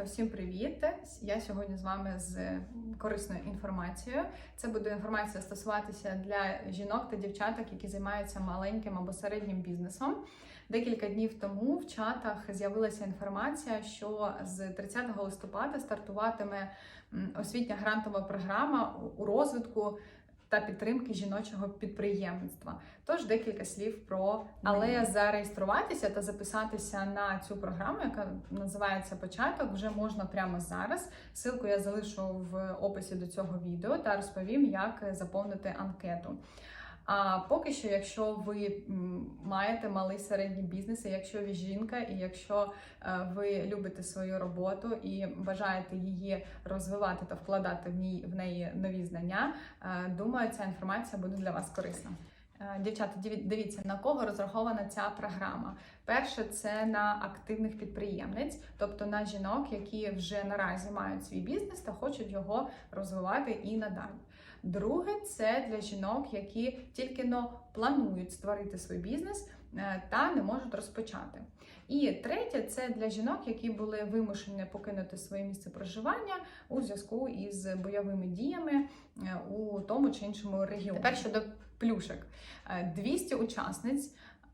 Дівчатка, всім привіт! Я сьогодні з вами з корисною інформацією. Це буде інформація стосуватися для жінок та дівчаток, які займаються маленьким або середнім бізнесом. Декілька днів тому в чатах з'явилася інформація, що з 30 листопада стартуватиме освітня грантова програма у розвитку та підтримки жіночого підприємництва. Тож декілька слів про але зареєструватися та записатися на цю програму, яка називається Початок, вже можна прямо зараз. Силку я залишу в описі до цього відео та розповім, як заповнити анкету. А поки що, якщо ви маєте малий середній бізнес, і якщо ви жінка, і якщо е, ви любите свою роботу і бажаєте її розвивати та вкладати в ній в неї нові знання, е, думаю, ця інформація буде для вас корисна. Е, Дівчата, дивіться, на кого розрахована ця програма. Перше, це на активних підприємниць, тобто на жінок, які вже наразі мають свій бізнес та хочуть його розвивати і надалі. Друге, це для жінок, які тільки но планують створити свій бізнес е, та не можуть розпочати. І третє, це для жінок, які були вимушені покинути своє місце проживання у зв'язку із бойовими діями е, у тому чи іншому регіоні. Тепер щодо плюшек. Е, 200 учасниць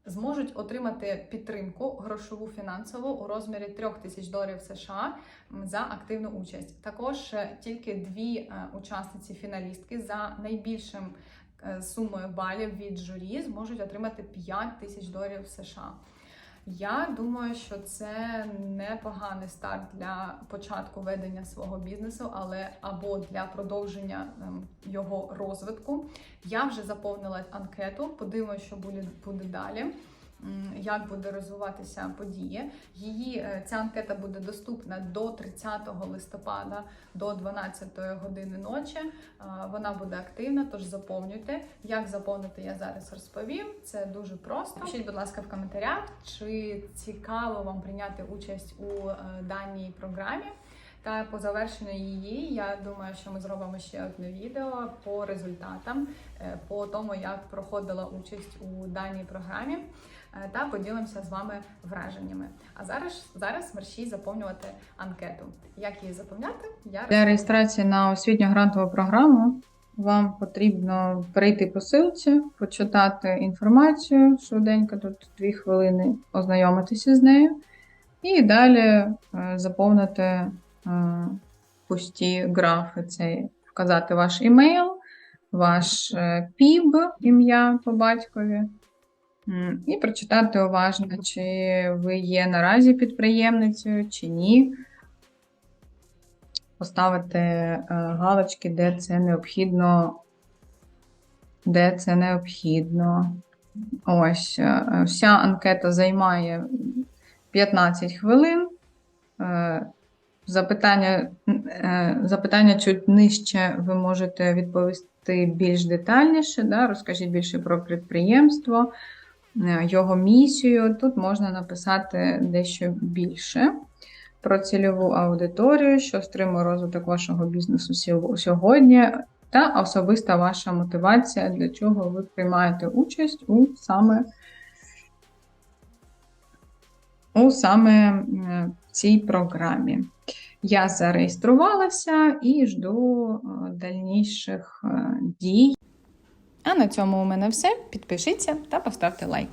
зможуть отримати підтримку грошову фінансову у розмірі 3 тисяч доларів США за активну участь. Також е, тільки дві е, учасниці фіналістки за найбільшим е, сумою балів від журі зможуть отримати 5 тисяч доларів США. Я думаю, що це непоганий старт для початку ведення свого бізнесу, але або для продовження ем, його розвитку. Я вже заповнила анкету. Подивимося, що буде, буде далі. Як буде розвиватися події? Її е, ця анкета буде доступна до 30 листопада до 12 години ночі. Вона буде активна, тож заповнюйте. Як заповнити, я зараз розповім. Це дуже просто. Пишіть, будь ласка, в коментарях, чи цікаво вам прийняти участь у е, даній програмі. Та по завершенню її, я думаю, що ми зробимо ще одне відео по результатам, е, по тому, як проходила участь у даній програмі, е, та поділимося з вами враженнями. А зараз зараз мерщій заповнювати анкету. Як її заповняти? Я Для реєстрації на освітню грантову програму вам потрібно перейти по ссылці, почитати інформацію швиденько, тут дві хвилини ознайомитися з нею, і далі е, заповнити е, пусті графи. Це вказати ваш імейл, ваш е, ПІБ, ім'я по батькові. І прочитати уважно, чи ви є наразі підприємницею, чи ні поставити е, галочки, де це необхідно. Де це необхідно. Ось, е, вся анкета займає 15 хвилин. Запитання, е, запитання чуть нижче ви можете відповісти більш детальніше. Да? Розкажіть більше про підприємство, е, його місію. Тут можна написати дещо більше про цільову аудиторію, що стримує розвиток вашого бізнесу сьогодні, та особиста ваша мотивація, для чого ви приймаєте участь у саме, у саме е, цій програмі. Я зареєструвалася і жду е, дальніших е, дій. А на цьому у мене все. Підпишіться та поставте лайк.